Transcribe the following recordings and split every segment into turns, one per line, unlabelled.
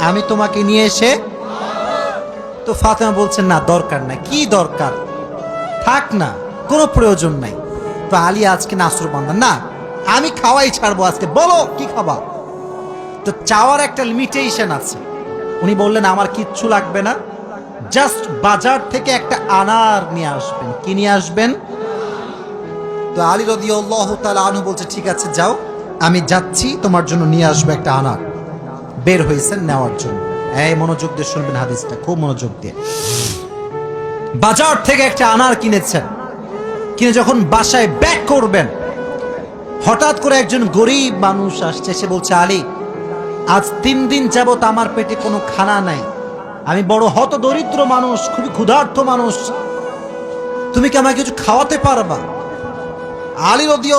আমি তোমাকে নিয়ে এসে তো ফাতেমা বলছেন না, দরকার নাই। কি দরকার? থাক না, কোনো প্রয়োজন নাই। তো আলী আজকে নাসর বান্ধা না, আমি খাওয়াই ছাড়বো আজকে। বলো, কি খাবা? তো চাওয়ার একটা লিমিটেশন আছে। উনি বললেন, আমার কিচ্ছু লাগবে না। জাস্ট বাজার থেকে একটা আনার নিয়ে আসবেন। কি নিয়ে আসবেন? তো আলী রদি তালা আনু বলছে, ঠিক আছে, যাও। আমি যাচ্ছি, তোমার জন্য নিয়ে আসব একটা আনার। বের হয়েছেন নেওয়ার জন্য। এই মনোযোগ দিয়ে শুনবেন হাদিসটা, খুব মনোযোগ দিয়ে। বাজার থেকে একটা আনার কিনেছেন। কিনে যখন বাসায় ব্যাক করবেন, হঠাৎ করে একজন গরিব মানুষ আসছে, সে বলছে, আলী, আজ তিন দিন যাবত আমার পেটে কোনো খানা নাই। আমি বড় হত দরিদ্র মানুষ, খুবই ক্ষুধার্ত মানুষ। তুমি কি আমাকে কিছু খাওয়াতে পারবা? আলী রদি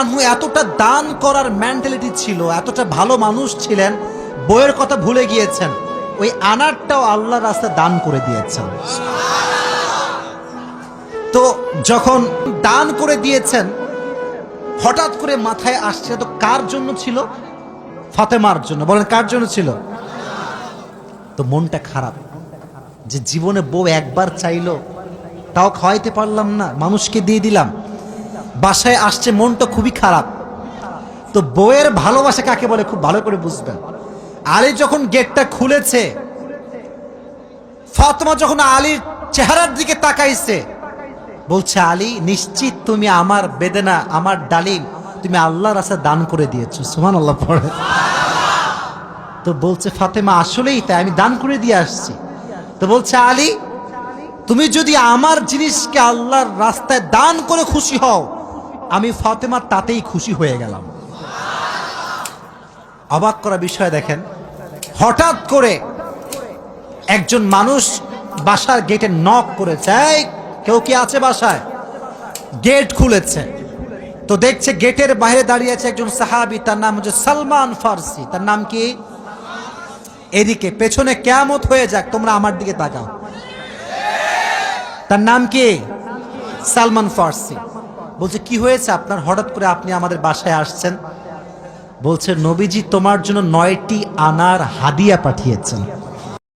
আনহু এতটা দান করার মেন্টালিটি ছিল, এতটা ভালো মানুষ ছিলেন বইয়ের কথা ভুলে গিয়েছেন। ওই আনারটাও আল্লাহ রাস্তায় দান করে দিয়েছেন। তো যখন দান করে দিয়েছেন, হঠাৎ করে মাথায় আসছে তো কার জন্য ছিল? ফাতেমার জন্য। বলেন, কার জন্য ছিল? তো মনটা খারাপ যে জীবনে বউ একবার চাইলো, তাও খাওয়াইতে পারলাম না, মানুষকে দিয়ে দিলাম। বাসায় আসছে, মনটা খুবই খারাপ। তো বউয়ের ভালোবাসা কাকে বলে? খুব ভালো করে বুঝবেন। আলী যখন গেটটা খুলেছে, ফাতেমা যখন আলীর চেহারার দিকে তাকাইছে, বলছে, আলী, নিশ্চিত তুমি আমার বেদনা, আমার ডালিম, তুমি আল্লাহর রাস্তায় দান করে দিয়েছ। সুমান আল্লাহ পড়ে। তো বলছে, ফাতেমা, আসলেই তাই, আমি দান করে দিয়ে আসছি। তো বলছে, আলী, তুমি যদি আমার জিনিসকে আল্লাহর রাস্তায় দান করে খুশি হও, আমি ফাতেমা তাতেই খুশি হয়ে গেলাম। অবাক করা বিষয় দেখেন। হঠাৎ করে একজন মানুষ বাসার গেটে নক করেছে। কেউ কি আছে বাসায়? গেট খুলেছে। তো দেখছে গেটের বাইরে দাঁড়িয়ে আছে একজন সাহাবি, তার নাম হচ্ছে সালমান ফার্সি। তার নাম কি? এদিকে, পেছনে কেমত হয়ে যাক, তোমরা আমার দিকে তাকাও। তার নাম কি? সালমান ফার্সি। বলছে, কি হয়েছে আপনার? হঠাৎ করে আপনি আমাদের বাসায় আসছেন? বলছে নবীজি তোমার জন্য নয়টি আনার হাদিয়া পাঠিয়েছেন।